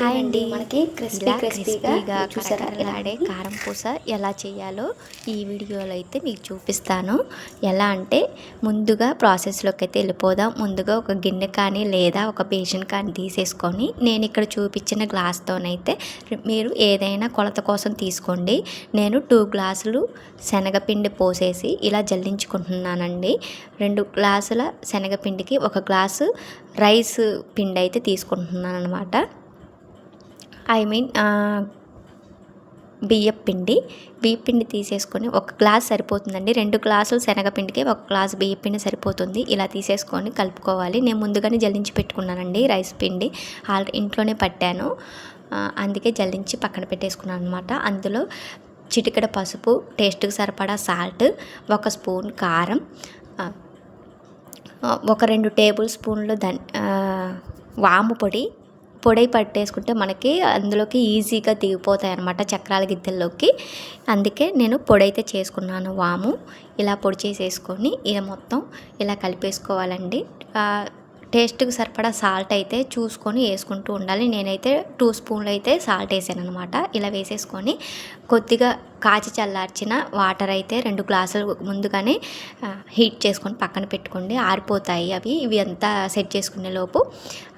Hi అండి. మనకి crispy క్రిస్పీగా చూసారా? కరకరలాడే కారం పూస ఎలా చేయాలో ఈ వీడియోలో అయితే మీకు చూపిస్తాను. ఎలా అంటే ముందుగా ప్రాసెస్లోకి అయితే వెళ్ళిపోదాం. ముందుగా ఒక గిన్నె కానీ లేదా ఒక బేసిన్ కానీ తీసేసుకొని నేను ఇక్కడ చూపించిన గ్లాస్తోనైతే మీరు ఏదైనా కొలత కోసం తీసుకోండి. నేను టూ గ్లాసులు శనగపిండి పోసేసి ఇలా జల్లించుకుంటున్నానండి. రెండు గ్లాసుల శనగపిండికి ఒక గ్లాసు రైస్ పిండి అయితే తీసుకుంటున్నాను అనమాట ఐ మీన్ బియ్యం పిండి. బియ్యం పిండి తీసేసుకొని ఒక గ్లాస్ సరిపోతుందండి. రెండు గ్లాసులు శనగపిండికి ఒక గ్లాస్ బియ్యం పిండి సరిపోతుంది. ఇలా తీసేసుకొని కలుపుకోవాలి. నేను ముందుగానే జల్లించి పెట్టుకున్నానండి రైస్ పిండి. ఆల్రెడీ ఇంట్లోనే పట్టాను. అందుకే జల్లించి పక్కన పెట్టేసుకున్నాను అనమాట అందులో చిటికడ పసుపు టేస్ట్కి సరిపడా సాల్ట్ ఒక స్పూన్ కారం ఒక రెండు టేబుల్ స్పూన్లు ధన్ వాము పొడి పొడి పట్టేసుకుంటే మనకి అందులోకి ఈజీగా దిగిపోతాయి అనమాట చక్రాల గిద్దెల్లోకి. అందుకే నేను పొడి అయితే చేసుకున్నాను వాము. ఇలా పొడి చేసేసుకొని ఇలా మొత్తం ఇలా కలిపేసుకోవాలండి. టేస్ట్కి సరిపడా సాల్ట్ అయితే చూసుకొని వేసుకుంటూ ఉండాలి. నేనైతే టూ స్పూన్లు అయితే సాల్ట్ వేసాను అనమాట ఇలా వేసేసుకొని కొద్దిగా కాచి చల్లార్చిన వాటర్ అయితే రెండు గ్లాసులు ముందుగానే హీట్ చేసుకొని పక్కన పెట్టుకోండి. ఆరిపోతాయి అవి. ఇవి అంతా సెట్ చేసుకునే లోపు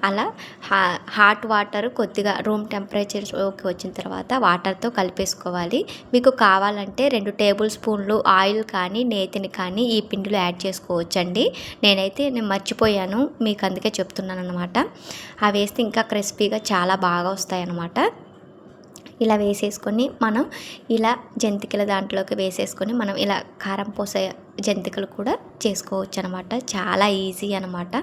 అలా హా హాట్ వాటర్ కొద్దిగా రూమ్ టెంపరేచర్లోకి వచ్చిన తర్వాత వాటర్తో కలిపేసుకోవాలి. మీకు కావాలంటే రెండు టేబుల్ స్పూన్లు ఆయిల్ కానీ నేతిని కానీ ఈ పిండిలో యాడ్ చేసుకోవచ్చండి. నేనైతే నేను మర్చిపోయాను. మీకు అందుకే చెప్తున్నాను అనమాట అవి వేస్తే ఇంకా క్రిస్పీగా చాలా బాగా వస్తాయి అన్నమాట ఇలా వేసేసుకొని మనం ఇలా జంతికల దాంట్లోకి వేసేసుకొని మనం ఇలా కారం పోసే జంతికలు కూడా చేసుకోవచ్చు అనమాట చాలా ఈజీ అనమాట.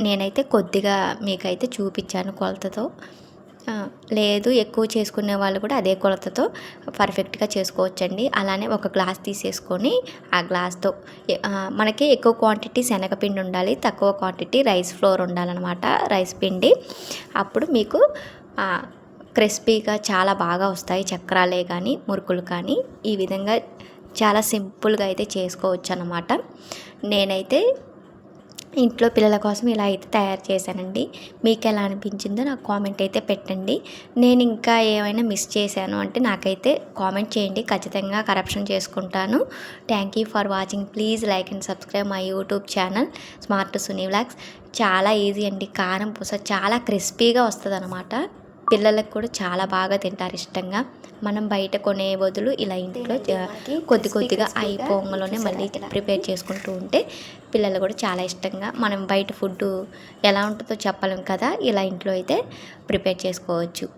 నేనైతే కొద్దిగా మీకైతే చూపించాను కొలతతో. లేదు ఎక్కువ చేసుకునే వాళ్ళు కూడా అదే కొలతతో పర్ఫెక్ట్గా చేసుకోవచ్చండి. అలానే ఒక గ్లాస్ తీసేసుకొని ఆ గ్లాస్తో మనకి ఎక్కువ క్వాంటిటీ శనగపిండి ఉండాలి తక్కువ క్వాంటిటీ రైస్ ఫ్లోర్ ఉండాలన్నమాట రైస్ పిండి. అప్పుడు మీకు క్రిస్పీగా చాలా బాగా వస్తాయి చక్రాలే కానీ మురుకులు కానీ. ఈ విధంగా చాలా సింపుల్గా అయితే చేసుకోవచ్చు అన్నమాట నేనైతే ఇంట్లో పిల్లల కోసం ఇలా అయితే తయారు చేశానండి. మీకు ఎలా అనిపించిందో నాకు కామెంట్ అయితే పెట్టండి. నేను ఇంకా ఏమైనా మిస్ చేశాను అంటే నాకైతే కామెంట్ చేయండి. ఖచ్చితంగా కరప్షన్ చేసుకుంటాను. Thank you for watching please like and subscribe my YouTube channel smart Suni vlogs చాలా ఈజీ అండి. కారం పూస చాలా క్రిస్పీగా వస్తుంది అనమాట పిల్లలకు కూడా చాలా బాగా తింటారు ఇష్టంగా. మనం బయట కొనే బదులు ఇలా ఇంట్లో కొద్ది కొద్దిగా అయిపోంగలోనే మళ్ళీ ప్రిపేర్ చేసుకుంటూ ఉంటే పిల్లలు కూడా చాలా ఇష్టంగా. మనం బయట ఫుడ్ ఎలా ఉంటుందో చెప్పలేం కదా ఇలా ఇంట్లో అయితే ప్రిపేర్ చేసుకోవచ్చు.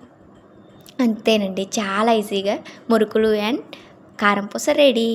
అంతేనండి. చాలా ఈజీగా మురుకులు అండ్ కారం పూస రెడీ.